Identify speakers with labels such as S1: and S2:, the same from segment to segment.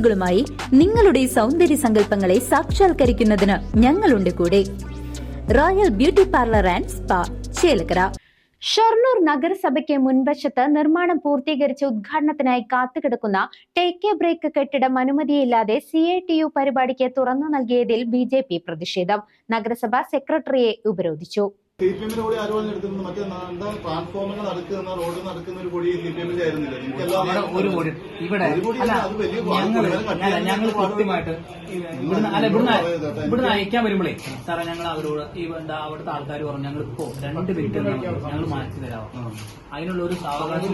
S1: സർവീസുകളുമായി നിങ്ങളുടെ സൗന്ദര്യ സങ്കല്പങ്ങളെ സാക്ഷാത്കരിക്കുന്നതിന് ഞങ്ങളുണ്ട് കൂടെ. Royal beauty parlour and spa Chelakkara.
S2: Shoranur നഗരസഭയ്ക്ക് മുൻവശത്ത് നിർമ്മാണം പൂർത്തീകരിച്ച് ഉദ്ഘാടനത്തിനായി കാത്തുകിടക്കുന്ന ടേക്ക് എ ബ്രേക്ക് കെട്ടിടം അനുമതിയില്ലാതെ സി ഐ ടി യു പരിപാടിക്ക് തുറന്നു നൽകിയതിൽ ബി ജെ പി പ്രതിഷേധം. നഗരസഭാ സെക്രട്ടറിയെ ഉപരോധിച്ചു.
S3: സി പി എമ്മിന്റെ കൂടി ആര് പറഞ്ഞെടുക്കുന്നത് മറ്റേ ട്രാൻസ്ഫോമർ നടക്കുന്ന റോഡ് നടക്കുന്ന ഒരു കൊടി സി പി എമ്മിന്റെ ആയിരുന്നില്ല
S4: ഇവിടെ ഞങ്ങൾ കൃത്യമായിട്ട് അല്ല ഇവിടുന്ന്. ഇവിടുന്ന് അയക്കാൻ വരുമ്പോഴേ സാറേ ഞങ്ങൾ അവരോട് ഈ എന്താ അവിടുത്തെ ആൾക്കാർ പറഞ്ഞു ഞങ്ങൾ ഇപ്പോ രണ്ട് മിനിറ്റ് ഞങ്ങൾ മാറ്റി തരാം അതിനുള്ള ഒരു സാവകാശം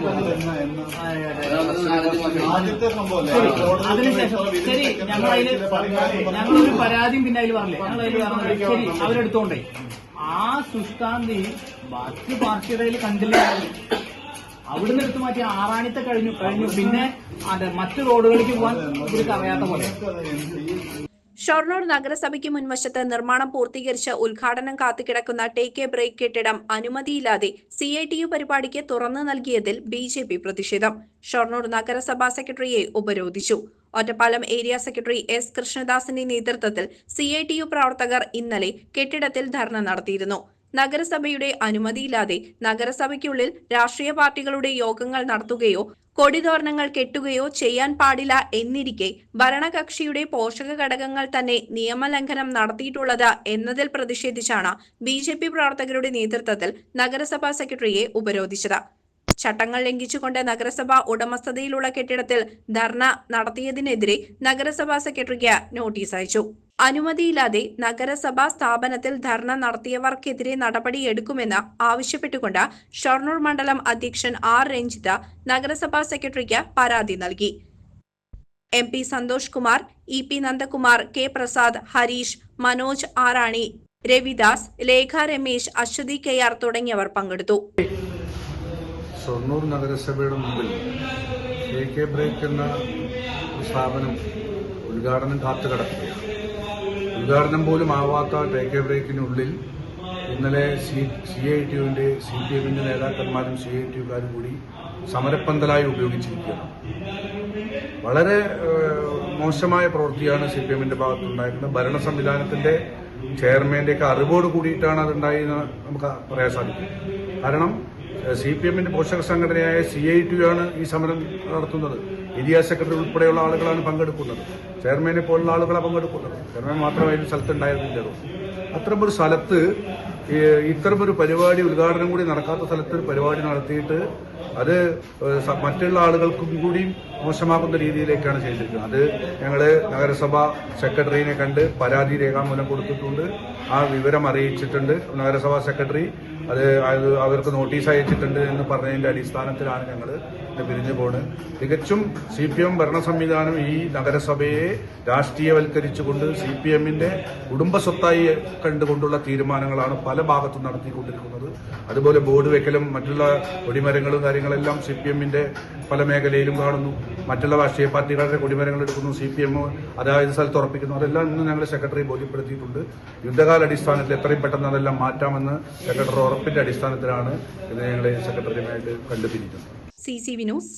S4: അതിനുശേഷം ശരി ഞങ്ങൾ അതിൽ ഞങ്ങളൊരു പരാതിയും പിന്നെ അതിൽ പറഞ്ഞില്ലേ? ഞങ്ങൾ അതിൽ പറഞ്ഞു ശരി അവരെടുത്തോണ്ടേ. ആ സുഷ്കാന്തി ബാക്കി പാർട്ടിയുടെ കണ്ടില്ല? അവിടുന്ന് എടുത്തു മാറ്റി ആറാണിത്തെ കഴിഞ്ഞു കഴിഞ്ഞു. പിന്നെ അതെ മറ്റു റോഡുകളിലേക്ക് പോകാൻ ഇവർക്ക് അറിയാത്ത പോലെ.
S5: ഷൊർണൂർ നഗരസഭയ്ക്ക് മുൻവശത്ത് നിർമ്മാണം പൂർത്തീകരിച്ച് ഉദ്ഘാടനം കാത്തുകിടക്കുന്ന ടേക്ക് എ ബ്രേക്ക് കെട്ടിടം അനുമതിയില്ലാതെ സി ഐ ടി യു പരിപാടിക്ക് തുറന്നു നൽകിയതിൽ ബി ജെ പി പ്രതിഷേധം. ഷൊർണൂർ നഗരസഭാ സെക്രട്ടറിയെ ഉപരോധിച്ചു. ഒറ്റപ്പാലം ഏരിയ സെക്രട്ടറി എസ് കൃഷ്ണദാസിന്റെ നേതൃത്വത്തിൽ സി ഐ ടി യു പ്രവർത്തകർ ഇന്നലെ കെട്ടിടത്തിൽ ധർണ നടത്തിയിരുന്നു. നഗരസഭയുടെ അനുമതിയില്ലാതെ നഗരസഭയ്ക്കുള്ളിൽ രാഷ്ട്രീയ പാർട്ടികളുടെ യോഗങ്ങൾ നടത്തുകയോ കൊടിതോരണങ്ങൾ കെട്ടുകയോ ചെയ്യാൻ പാടില്ല എന്നിരിക്കെ ഭരണകക്ഷിയുടെ പോഷക ഘടകങ്ങൾ തന്നെ നിയമലംഘനം നടത്തിയിട്ടുള്ളത് എന്നതിൽ പ്രതിഷേധിച്ചാണ് ബി പ്രവർത്തകരുടെ നേതൃത്വത്തിൽ നഗരസഭാ സെക്രട്ടറിയെ ഉപരോധിച്ചത്. ചട്ടങ്ങൾ ലംഘിച്ചുകൊണ്ട് നഗരസഭ ഉടമസ്ഥതയിലുള്ള കെട്ടിടത്തിൽ ധർണ നടത്തിയതിനെതിരെ നഗരസഭാ സെക്രട്ടറിക്ക് നോട്ടീസ് അയച്ചു. അനുമതിയില്ലാതെ നഗരസഭാ സ്ഥാപനത്തിൽ ധർണ നടത്തിയവർക്കെതിരെ നടപടിയെടുക്കുമെന്ന് ആവശ്യപ്പെട്ടുകൊണ്ട് ഷൊർണൂർ മണ്ഡലം അധ്യക്ഷൻ ആർ രഞ്ജിത നഗരസഭാ സെക്രട്ടറിക്ക് പരാതി നൽകി. M P Santhosh Kumar E P Nandakumar K Prasad Harish Manoj Arani Ravidas Lekha Ramesh Aswathy K R തുടങ്ങിയവർ പങ്കെടുത്തു.
S6: ഷൊർണൂർ നഗരസഭയുടെ മുമ്പിൽ എ കെ ബ്രേക്ക് എന്ന സ്ഥാപനം ഉദ്ഘാടനം കാത്തു കിടക്കുകയാണ് ഉദ്ഘാടനം പോലും ആവാത്ത എ കെ ബ്രേക്കിനുള്ളിൽ ഇന്നലെ സി സി ഐ ടിയുവിന്റെ സി പി എമ്മിന്റെ നേതാക്കന്മാരും സി ഐ ടി യുക്കാരും കൂടി സമരപ്പന്തലായി ഉപയോഗിച്ചിരിക്കുകയാണ്. വളരെ മോശമായ പ്രവൃത്തിയാണ് സി പി എമ്മിന്റെ ഭാഗത്തുണ്ടായിരുന്നത്. ഭരണ സംവിധാനത്തിന്റെ ചെയർമാന്റെ ഒക്കെ അറിവോട് കൂടിയിട്ടാണ് അതുണ്ടായി നമുക്ക് പറയാൻ സാധിക്കും. കാരണം സി പി എമ്മിന്റെ പോഷക സംഘടനയായ സി ഐ ടി ആണ് ഈ സമരം നടത്തുന്നത്. ഏരിയ സെക്രട്ടറി ഉൾപ്പെടെയുള്ള ആളുകളാണ് പങ്കെടുക്കുന്നത്. ചെയർമാനെ പോലുള്ള ആളുകളെ പങ്കെടുക്കുന്നത് ചെയർമാൻ മാത്രമേ ഈ സ്ഥലത്തുണ്ടായിരുന്നില്ലല്ലോ അത്തരമൊരു സ്ഥലത്ത് ഇത്തരമൊരു പരിപാടി ഉദ്ഘാടനം കൂടി നടക്കാത്ത സ്ഥലത്ത് ഒരു പരിപാടി നടത്തിയിട്ട് അത് മറ്റുള്ള ആളുകൾക്കും കൂടി മോശമാക്കുന്ന രീതിയിലേക്കാണ് ചെയ്തിരിക്കുന്നത്. അത് ഞങ്ങൾ നഗരസഭ സെക്രട്ടറിനെ കണ്ട് പരാതി രേഖാമൂലം കൊടുത്തിട്ടുണ്ട്. ആ വിവരം അറിയിച്ചിട്ടുണ്ട്. നഗരസഭാ സെക്രട്ടറി അത് അവർക്ക് നോട്ടീസ് അയച്ചിട്ടുണ്ട് എന്ന് പറഞ്ഞതിന്റെ അടിസ്ഥാനത്തിലാണ് ഞങ്ങൾ പിരിഞ്ഞു പോകുന്നത് തികച്ചും സി പി എം ഭരണ സംവിധാനം ഈ നഗരസഭയെ രാഷ്ട്രീയവൽക്കരിച്ചുകൊണ്ട് സി പി എമ്മിന്റെ കുടുംബസ്വത്തായി കണ്ടുകൊണ്ടുള്ള തീരുമാനങ്ങളാണ് പല ഭാഗത്തും നടത്തിക്കൊണ്ടിരിക്കുന്നത്. അതുപോലെ ബോർഡ് വെക്കലും മറ്റുള്ള കൊടിമരങ്ങളും കാര്യങ്ങളെല്ലാം സി പി എമ്മിന്റെ പല മേഖലയിലും കാണുന്നു. മറ്റുള്ള രാഷ്ട്രീയ പാർട്ടികളുടെ കൊടിമരങ്ങൾ എടുക്കുന്നു സി പി എം അതായത് സ്ഥലത്ത് ഉറപ്പിക്കുന്നു. അതെല്ലാം ഇന്ന് ഞങ്ങൾ സെക്രട്ടറി ബോധ്യപ്പെടുത്തിയിട്ടുണ്ട്. യുദ്ധകാല അടിസ്ഥാനത്തിൽ എത്രയും പെട്ടെന്ന് അതെല്ലാം മാറ്റാമെന്ന് സെക്രട്ടറി ഉറപ്പിന്റെ അടിസ്ഥാനത്തിലാണ് ഇത് ഞങ്ങൾ സെക്രട്ടറിയുമായിട്ട് കണ്ടുപിരിക്കുന്നത്
S5: സി സി വിനോസ്